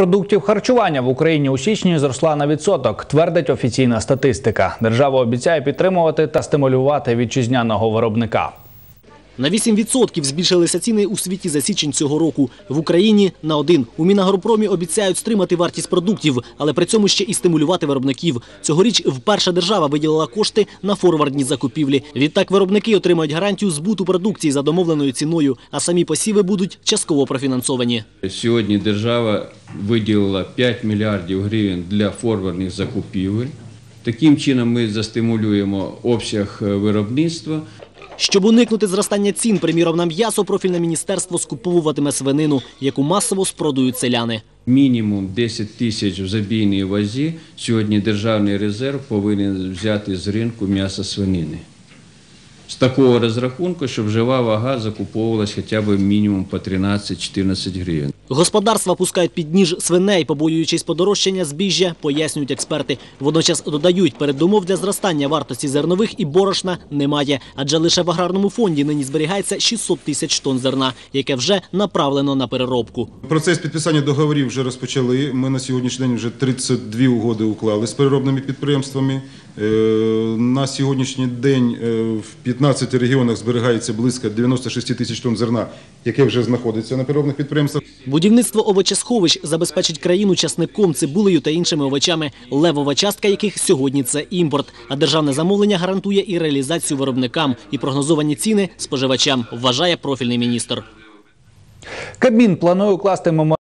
продуктів харчування в Україні у січні зросла на відсоток, твердить офіційна статистика. Держава обіцяє підтримувати та стимулювати вітчизняного виробника. На 8% збільшилися ціни у світі за січень цього року. В Україні на один. У Мінагропромі обіцяють стримати вартість продуктів, але при цьому ще і стимулювати виробників. Цьогоріч вперше держава виділила кошти на форвардні закупівлі. Відтак виробники отримають гарантію збуту продукції за домовленою ціною, а самі посіви будуть частково профінансовані. Сьогодні держава виділила 5 мільярдів гривень для форвардних закупівель. Таким чином ми застимулюємо обсяг е, виробництва. Щоб уникнути зростання цін, приміром на м'ясо, профільне міністерство скуповуватиме свинину, яку масово спродують селяни. Мінімум 10 тисяч в забійній вазі. Сьогодні державний резерв повинен взяти з ринку м'яса свинини. З такого розрахунку, щоб жива вага закуповувалась хоча б мінімум по 13-14 гривень. Господарства пускають під ніж свиней, побоюючись подорожчання збіжжя, пояснюють експерти. Водночас додають, передумов для зростання вартості зернових і борошна немає, адже лише в аграрному фонді нині зберігається 600 тисяч тонн зерна, яке вже направлено на переробку. Процес підписання договорів вже розпочали. Ми на сьогоднішній день вже 32 угоди уклали з переробними підприємствами. Е, На сьогоднішній день е, в 15 регіонах зберігається близько 96 тисяч тонн зерна, яке вже знаходиться на переробних підприємствах. Будівництво овочесховищ забезпечить країну часником, цибулею та іншими овочами, левова частка яких сьогодні це імпорт. А державне замовлення гарантує і реалізацію виробникам, і прогнозовані ціни споживачам, вважає профільний міністр. Кабмін планує укласти меморандум